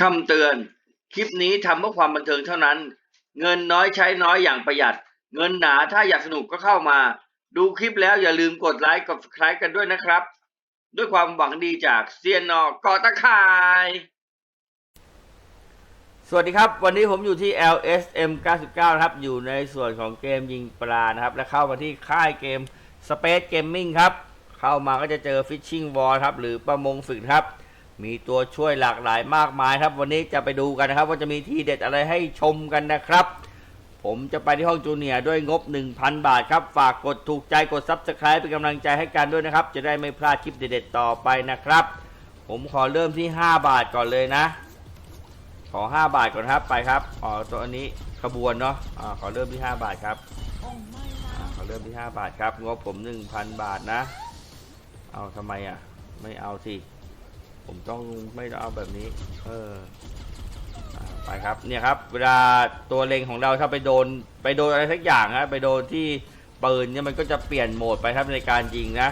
คำเตือน คลิปนี้ทำเพื่อความบันเทิงเท่านั้น เงินน้อยใช้น้อยอย่างประหยัด เงินหนาถ้าอยากสนุกก็เข้ามา ดูคลิปแล้วอย่าลืมกดไลค์กด subscribe กันด้วยนะครับ ด้วยความหวังดีจากเซียนนอกอตะข่าย สวัสดีครับ วันนี้ผมอยู่ที่ LSM 99 นะครับ อยู่ในส่วนของเกมยิงปลานะครับ และเข้ามาที่ค่ายเกม Space Gaming ครับ เข้ามาก็จะเจอ Fishing Wall ครับ หรือประมงฝึกครับ มีตัวช่วยหลากหลายมากมายครับ วันนี้จะไปดูกันนะครับ ว่าจะมีที่เด็ดอะไรให้ชมกันนะครับ ผมจะไปที่ห้องจูเนียร์ด้วยงบ 1,000 บาทครับ ฝากกดถูกใจกด Subscribe เป็นกำลังใจให้กันด้วยนะครับ จะได้ไม่พลาดคลิปเด็ดๆต่อไปนะครับ ผมขอเริ่มที่ 5 บาทก่อนเลยนะ ขอ 5 บาทก่อนครับไปครับอ๋อตัวนนี้ขบวนเนาะอ่าขอเริ่มที่ 5 บาทครับอ่าขอเริ่มที่ 5 บาทครับงบผม 1,000 บาทนะ เอาทำไมอะไม่เอาสิ ผมต้องไม่ต้องเอาแบบนี้ เออไปครับเนี่ยครับ เวลาตัวเล็งของเราถ้าไปโดน ไปโดนอะไรสักอย่างนะไปโดนที่ปืนเนี่ยมันก็จะเปลี่ยนโหมดไปครับในการยิงนะ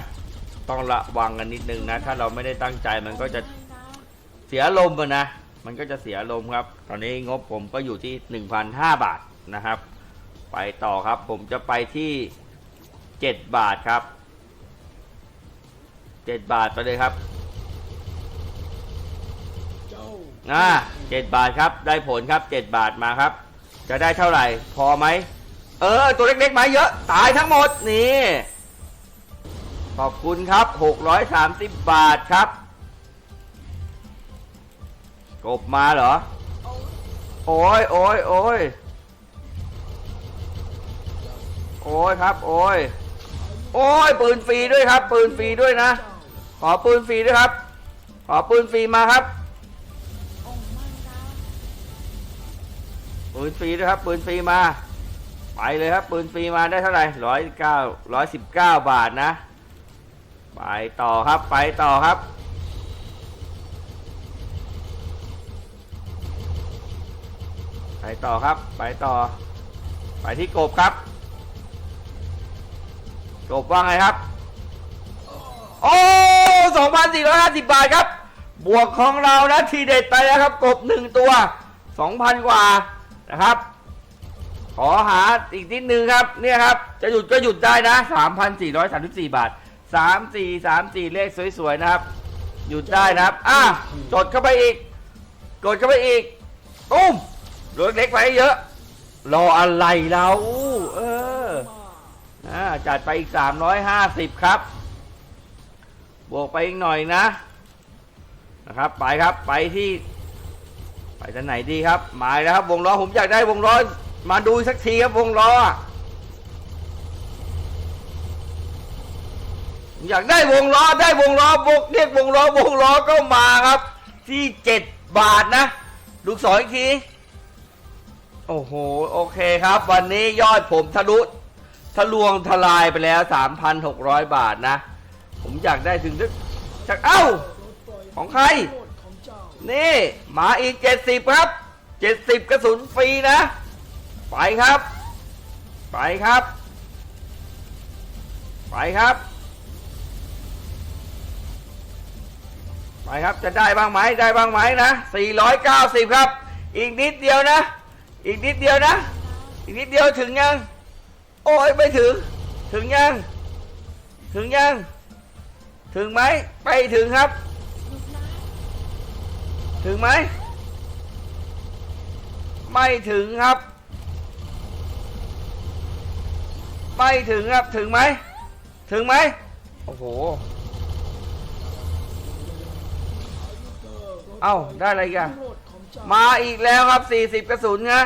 ต้องระวังกันนิดนึงนะ ถ้าเราไม่ได้ตั้งใจมันก็จะเสียลมนะ มันก็จะเสียลมครับ ตอนนี้งบผมก็อยู่ที่ 1,005 บาทนะครับ ไปต่อครับ ผมจะไปที่ 7 บาทครับ 7 บาทไปเลยครับ อ่าเจ็ดบาทครับ ได้ผลครับเจ็ดบาทมาครับ จะได้เท่าไหร่ พอไหม เออ ตัวเล็กๆมาเยอะ ตายทั้งหมด นี่ ขอบคุณครับหกร้อยสามสิบบาทครับ กบมาเหรอ โอ้ยโอ้ยโอ้ยโอ้ยครับ โอ้ยโอ้ยปืนฟรีด้วยครับ ปืนฟรีด้วยนะ ขอปืนฟรีด้วยครับ ขอปืนฟรีมาครับ ปืนฟรีด้วยครับปืนฟรีมา ไปเลยครับปืนฟรีมาได้เท่าไหร่ร้อยเก้าร้อยสิบเก้าบาทนะ ไปต่อครับไปต่อครับไปต่อครับไปต่อ ไปที่กบครับ กบว่าไงครับ โอ้สองพันสี่ร้อยห้าสิบบาทครับ บวกของเรานะทีเด็ดไปแล้วครับ กบหนึ่งตัวสองพันกว่า นะครับ ขอหาอีกนิดนึงครับ เนี่ยครับ จะหยุดก็หยุดได้นะสามพันสี่ร้อยสามสิบสี่บาทสามสี่สามสี่เลขสวยๆนะครับ หยุดได้นะครับ อะจดเข้าไปอีก กดเข้าไปอีกตุ้มรถเล็กไปเยอะ รออะไรเราเออจัดไปอีก 350 ครับ บวกไปอีกหน่อยนะนะครับ ไปครับ ไปที่ ไปทางไหนดีครับมาแล้วครับวงล้อผมอยากได้วงล้อมาดูสักทีครับวงล้ออยากได้วงล้อได้วงล้อบกเรียกวงล้อวงล้อก็มาครับ ที่7บาทนะดูสองอีกทีโอ้โหโอเคครับ วันนี้ยอดผมทะลุทะลวงทลายไปแล้ว 3,600 บาทนะ ผมอยากได้ถึงสักสักเอ้า ของใคร นี่มาอีก 70 ครับ 70 กระสุนฟรีนะ ไปครับ ไปครับ ไปครับ ไปครับจะได้บ้างไหมได้บ้างไหมนะ 490 ครับ อีกนิดเดียวนะ อีกนิดเดียวนะ อีกนิดเดียวถึงยัง โอ้ยไม่ถึง ถึงยัง ถึงยัง ถึงไหมไปถึงครับ ถึงไหม ไม่ถึงครับ ไม่ถึงครับ ถึงไหม ถึงไหม โอ้โห เอ้า ได้อะไรกันมาอีกแล้วครับ 40 กระสุนนะ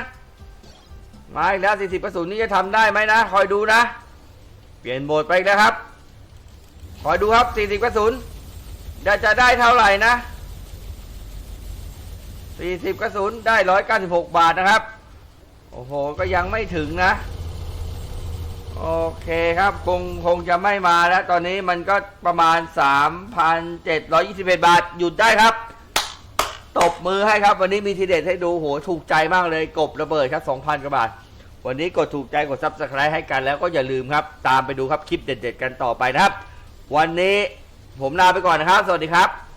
มาอีกแล้ว 40 กระสุนนี่จะทำได้ไหมนะ คอยดูนะ เปลี่ยนโหมดไปอีกแล้วครับ คอยดูครับ 40 กระสุนจะจะได้เท่าไหร่นะ 40กระสุนได้ 196 บาทนะครับ โอ้โห ก็ยังไม่ถึงนะ โอเคครับ คงคงจะไม่มาแล้ว ตอนนี้มันก็ประมาณ 3,721 บาท หยุดได้ครับ ตบมือให้ครับ วันนี้มีทีเด็ดให้ดูโหถูกใจมากเลยกบระเบิดครับ 2,000 กว่าบาท วันนี้กดถูกใจกดซับสไครต์ให้กันแล้วก็อย่าลืมครับ ตามไปดูครับคลิปเด็ด ๆ กันต่อไปนะครับ วันนี้ผมลาไปก่อนนะครับ สวัสดีครับ